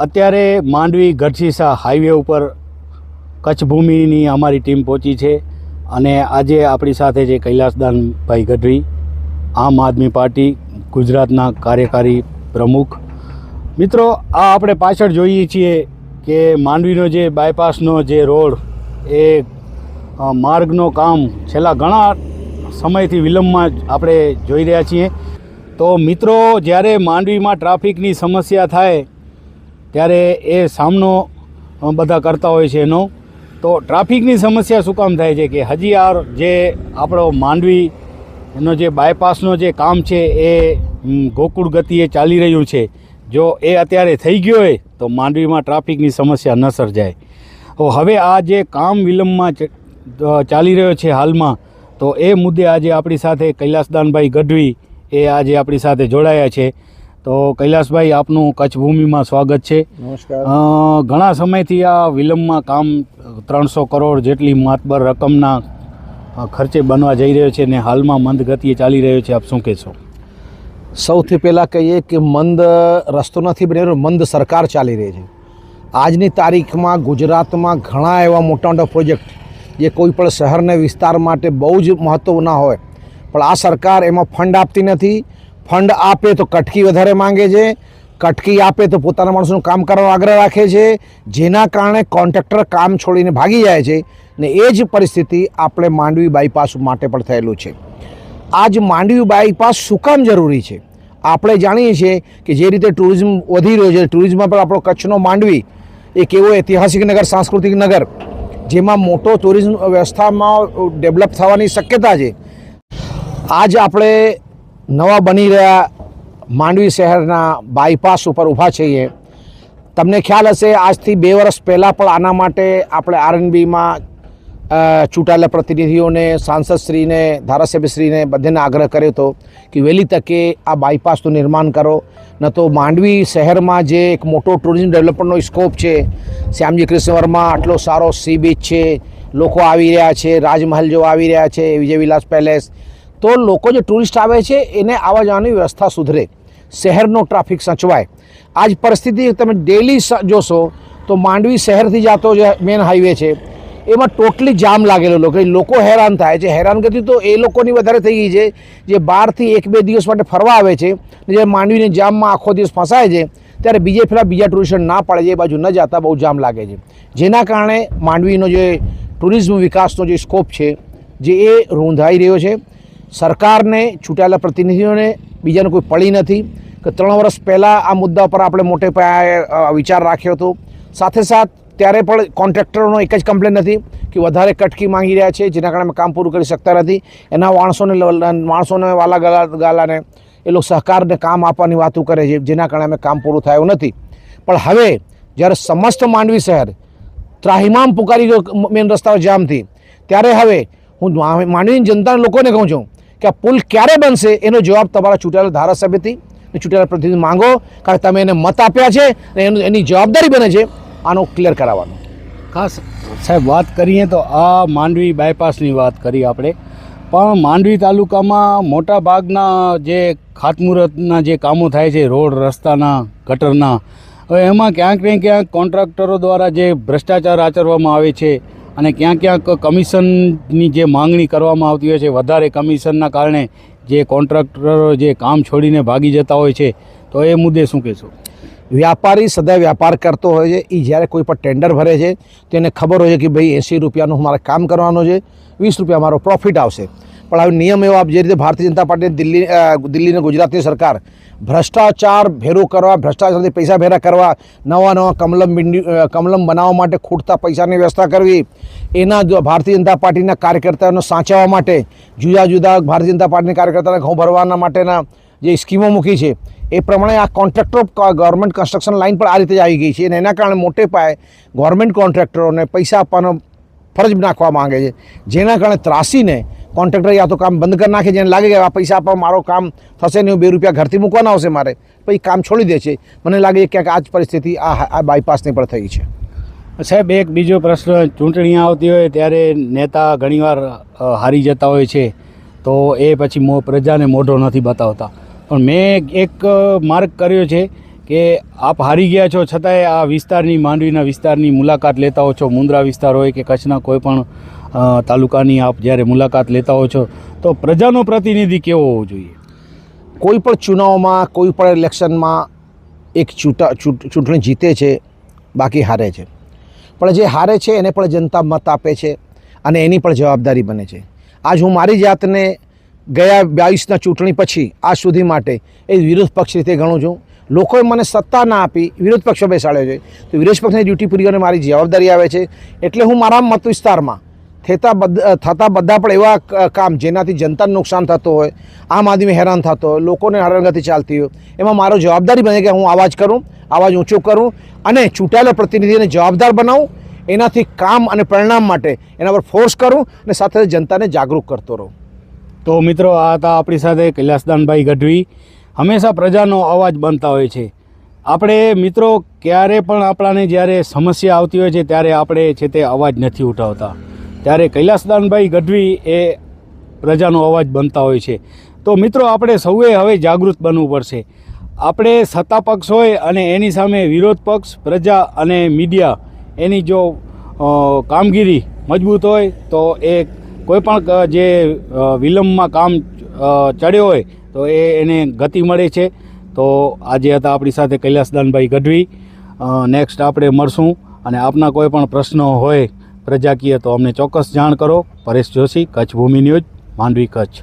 અત્યારે માંડવી ગઢસીસા હાઈવે ઉપર કચ્છ ભૂમિની અમારી ટીમ પહોંચી છે અને આજે આપણી સાથે છે કૈલાસદાનભાઈ ગઢવી, આમ આદમી પાર્ટી, ગુજરાતના કાર્યકારી પ્રમુખ. મિત્રો, આ આપણે પાછળ જોઈએ છીએ કે માંડવીનો જે બાયપાસનો જે રોડ, એ માર્ગનો કામ છેલ્લા ઘણા સમયથી વિલંબમાં જ આપણે જોઈ રહ્યા છીએ. તો મિત્રો, જ્યારે માંડવીમાં ટ્રાફિકની સમસ્યા થાય ત્યારે એ સામનો બધા કરતા હોય છે એનો. તો ટ્રાફિકની સમસ્યા શું કામ થાય છે કે હજી આ જે આપણો માંડવી એનો જે બાયપાસનો જે કામ છે એ ગોકુળ ગતિએ ચાલી રહ્યું છે. જો એ અત્યારે થઈ ગયો હોય, તો માંડવીમાં ટ્રાફિકની સમસ્યા ન સર્જાય. તો હવે આ જે કામ વિલંબમાં ચાલી રહ્યો છે હાલમાં, તો એ મુદ્દે આજે આપણી સાથે કૈલાસદાનભાઈ ગઢવી એ આજે આપણી સાથે જોડાયા છે. તો કૈલાસભાઈ આપનું કચ્છ ભૂમિમાં સ્વાગત છે. નમસ્કાર. ઘણા સમયથી આ વિલંબમાં કામ ત્રણસો કરોડ જેટલી માતબર રકમના ખર્ચે બનવા જઈ રહ્યો છે ને હાલમાં મંદ ગતિએ ચાલી રહ્યો છે. આપ શું કહેશો? સૌથી પહેલાં કહીએ કે મંદ રસ્તો નથી બન્યો મંદ સરકાર ચાલી રહી છે. આજની તારીખમાં ગુજરાતમાં ઘણા એવા મોટા મોટા પ્રોજેક્ટ જે કોઈ પણ શહેરને વિસ્તાર માટે બહુ જ મહત્ત્વના હોય પણ આ સરકાર એમાં ફંડ આપતી નથી ફંડ આપે તો કટકી વધારે માંગે છે, કટકી આપે તો પોતાના માણસોનું કામ કરવાનો આગ્રહ રાખે છે, જેના કારણે કોન્ટ્રાક્ટર કામ છોડીને ભાગી જાય છે ને એ જ પરિસ્થિતિ આપણે માંડવી બાયપાસ માટે પણ થયેલું છે. આજ માંડવી બાયપાસ શું કામ જરૂરી છે? આપણે જાણીએ છીએ કે જે રીતે ટુરિઝમ વધી રહ્યો છે, ટુરિઝમમાં પણ આપણો કચ્છનો માંડવી એક એવો ઐતિહાસિક નગર, સાંસ્કૃતિક નગર, જેમાં મોટો ટુરિઝમ વ્યવસ્થામાં ડેવલપ થવાની શક્યતા છે. આજ આપણે નવા બની રહ્યા માંડવી શહેરના બાયપાસ ઉપર ઊભા છીએ. તમને ખ્યાલ હશે, આજથી બે વર્ષ પહેલાં પણ આના માટે આપણે આરએનબીમાં ચૂંટાયેલા પ્રતિનિધિઓને, સાંસદશ્રીને, ધારાસભ્યશ્રીને બધાને આગ્રહ કર્યો હતો કે વહેલી તકે આ બાયપાસનું નિર્માણ કરો. ન તો માંડવી શહેરમાં જે એક મોટો ટુરિઝમ ડેવલપમેન્ટનો સ્કોપ છે, શ્યામજી કૃષ્ણ વર્મા આટલો સારો સી બીચ છે, લોકો આવી રહ્યા છે, રાજમહેલ જો આવી રહ્યા છે, વિજય વિલાસ પેલેસ તો લોકો જે ટુરિસ્ટ આવે છે, એને આવવા જવાની વ્યવસ્થા સુધરે. શહેરનો ટ્રાફિક સચવાય. આજ પરિસ્થિતિ તમે ડેલી જોશો, તો માંડવી શહેરથી જતો જે મેન હાઈવે છે, એમાં ટોટલી જામ લાગેલો લોકો. લોકો હેરાન થાય છે. હેરાનગતિ તો એ લોકોની વધારે થઈ ગઈ છે, જે બહારથી એક બે દિવસ માટે ફરવા આવે છે જે માંડવીને જામમાં આખો દિવસ ફસાય છે, ત્યારે બીજે ફેરા બીજા ટુરિસ્ટ ના પડે છે, એ બાજુ ન જતા, બહુ જામ લાગે છે. જેના કારણે માંડવીનો જે ટુરિઝમ વિકાસનો જે સ્કોપ છે, જે એ રૂંધાઈ રહ્યો છે. સરકારને, ચૂંટાયેલા પ્રતિનિધિઓને બીજાને કોઈ પડી નથી કે ત્રણ વર્ષ પહેલાં આ મુદ્દા પર આપણે મોટે પાયે વિચાર રાખ્યો હતો. સાથે સાથ ત્યારે પણ કોન્ટ્રાક્ટરોનો એક જ કમ્પ્લેન હતી કે વધારે કટકી માંગી રહ્યા છે, જેના કારણે અમે કામ પૂરું કરી શકતા નથી. એના માણસોને માણસોને વાલા ગાલા, ગાલાને એ લોકો સહકારને કામ આપવાની વાતો કરે છે, જેના કારણે અમે કામ પૂરું થયું નથી. પણ હવે જ્યારે સમસ્ત માંડવી શહેર ત્રાહિમામ પુકારી ગયો મેન રસ્તાઓ જામથી, ત્યારે હવે હું માંડવીની જનતાના લોકોને કહું છું કે આ પુલ ક્યારે બનશે એનો જવાબ તમારા ચૂંટાયેલા ધારાસભ્યથી અને ચૂંટાયેલા પ્રતિનિધિ માંગો. કારણ તમે એને મત આપ્યા છે અને એનું એની જવાબદારી બને છે. આનો ક્લિયર કરાવવાનો. ખાસ સાહેબ, વાત કરીએ તો આ માંડવી બાયપાસની વાત કરી આપણે. પણ માંડવી તાલુકામાં મોટા ભાગના જે ખાતમુહૂર્તના જે કામો થાય છે, રોડ, રસ્તાના, ગટરના, હવે એમાં ક્યાંક ને ક્યાંક કોન્ટ્રાક્ટરો દ્વારા જે ભ્રષ્ટાચાર આચરવામાં આવે છે અને ક્યાંક ક્યાંક કમિશનની જે માંગણી કરવામાં આવતી હોય છે, વધારે કમિશનના કારણે જે કોન્ટ્રાક્ટરો જે કામ છોડીને ભાગી જતા હોય છે, તો એ મુદ્દે શું કહેશો? વ્યાપારી સદાય વ્યાપાર કરતો હોય છે એ જ્યારે કોઈ પણ ટેન્ડર ભરે છે, તો એને ખબર હોય છે કે ભાઈ એંસી રૂપિયાનું મારે કામ કરવાનું છે, વીસ રૂપિયા મારો પ્રોફિટ આવશે. પણ હવે નિયમ એવો જે રીતે ભારતીય જનતા પાર્ટી દિલ્હી દિલ્હી અને ગુજરાતની સરકાર ભ્રષ્ટાચાર ભેરો કરવા, ભ્રષ્ટાચારથી પૈસા ભેરા કરવા, નવા નવા કમલમ કમલમ બનાવવા માટે ખૂટતા પૈસાની વ્યવસ્થા કરવી, એના ભારતીય જનતા પાર્ટીના કાર્યકર્તાઓને સાચવવા માટે, જુદા જુદા ભારતીય જનતા પાર્ટીના કાર્યકર્તાને ઘઉં ભરવાના માટેના જે સ્કીમો મૂકી છે, એ પ્રમાણે આ કોન્ટ્રાક્ટરો ગવર્મેન્ટ કન્સ્ટ્રક્શન લાઇન પણ આ રીતે જ આવી ગઈ છે અને એના કારણે મોટે પાયે ગવર્મેન્ટ કોન્ટ્રાક્ટરોને પૈસા આપવાનો ફરજ નાખવા માંગે છે, જેના કારણે ત્રાસીને કોન્ટ્રાક્ટર યા તો કામ બંધ કરી નાખે જેને લાગે કે આ પૈસા આપવા મારો કામ થશે નહીં બે રૂપિયા ઘરથી મૂકવાના આવશે મારે પછી કામ છોડી દે છે. મને લાગે ક્યાંક આ જ પરિસ્થિતિ આ આ બાયપાસની પણ થઈ છે. સાહેબ એક બીજો પ્રશ્ન ચૂંટણી આવતી હોય ત્યારે નેતા ઘણીવાર હારી જતા હોય છે. તો એ પછી મો પ્રજાને મોઢો નથી બતાવતા. પણ મેં એક માર્ગ કર્યો છે કે આપ હારી ગયા છો છતાંય આ વિસ્તારની માંડવીના વિસ્તારની મુલાકાત લેતા હો છો મુન્દ્રા વિસ્તાર હોય કે કચ્છના કોઈ પણ અ, તાલુકાની આપ જ્યારે મુલાકાત લેતા હો છો, તો પ્રજાનો પ્રતિનિધિ કેવો હોવો જોઈએ? કોઈ પણ ચુનાવમાં, કોઈ પણ ઇલેક્શનમાં એક ચૂંટા, ચૂંટ- ચૂંટણી જીતે છે, બાકી હારે છે. પણ જે હારે છે, એને પણ જનતા મત આપે છે અને એની પણ જવાબદારી બને છે. આજ હું મારી જાતને ગયા બાવીસના ચૂંટણી પછી, આજ સુધી માટે એ વિરોધ પક્ષ રીતે ગણું છું. લોકોએ મને સત્તા ના આપી, વિરોધ પક્ષો બેસાડ્યો છે. તો વિરોધ પક્ષની ડ્યુટી પૂરી કરીને મારી જવાબદારી આવે છે. એટલે હું મારા મત વિસ્તારમાં થતા થતા બધા પણ એવા કામ જેનાથી જનતાને નુકસાન થતું હોય, આમ આદમી હેરાન થતો હોય, લોકોને હેરાનગતિ ચાલતી હોય, એમાં મારો જવાબદારી બને કે હું અવાજ કરું અવાજ ઊંચો કરું અને ચૂંટાયેલા પ્રતિનિધિને જવાબદાર બનાવું, એનાથી કામ અને પરિણામ માટે એના પર ફોર્સ કરું અને સાથે જનતાને જાગૃત કરતો રહું. તો મિત્રો, આ હતા આપણી સાથે કૈલાસદાનભાઈ ગઢવી. હંમેશા પ્રજાનો અવાજ બનતા હોય છે. આપણે મિત્રો, ક્યારે પણ આપણાને જ્યારે સમસ્યા આવતી હોય છે, ત્યારે આપણે છે તે અવાજ નથી ઉઠાવતા. ત્યારે કૈલાસદાનભાઈ ગઢવી એ પ્રજાનો અવાજ બનતા હોય છે. તો મિત્રો, આપણે સૌએ હવે જાગૃત બનવું પડશે. આપણે સત્તા પક્ષ હોય અને એની સામે વિરોધ પક્ષ, પ્રજા અને મીડિયા, એની જો કામગીરી મજબૂત હોય, તો એ કોઈપણ જે વિલંબમાં કામ ચડ્યો હોય, તો એ એને ગતિ મળે છે. તો આજે હતા આપણી સાથે કૈલાસદાનભાઈ ગઢવી. નેક્સ્ટ આપણે મળશું. અને આપના કોઈ પણ પ્રશ્નો હોય પ્રજાકીય તો અમને ચોક્કસ જાણ કરો. પરેશ જોશી કચ્છ ભૂમિ ન્યૂઝ માંડવી કચ્છ.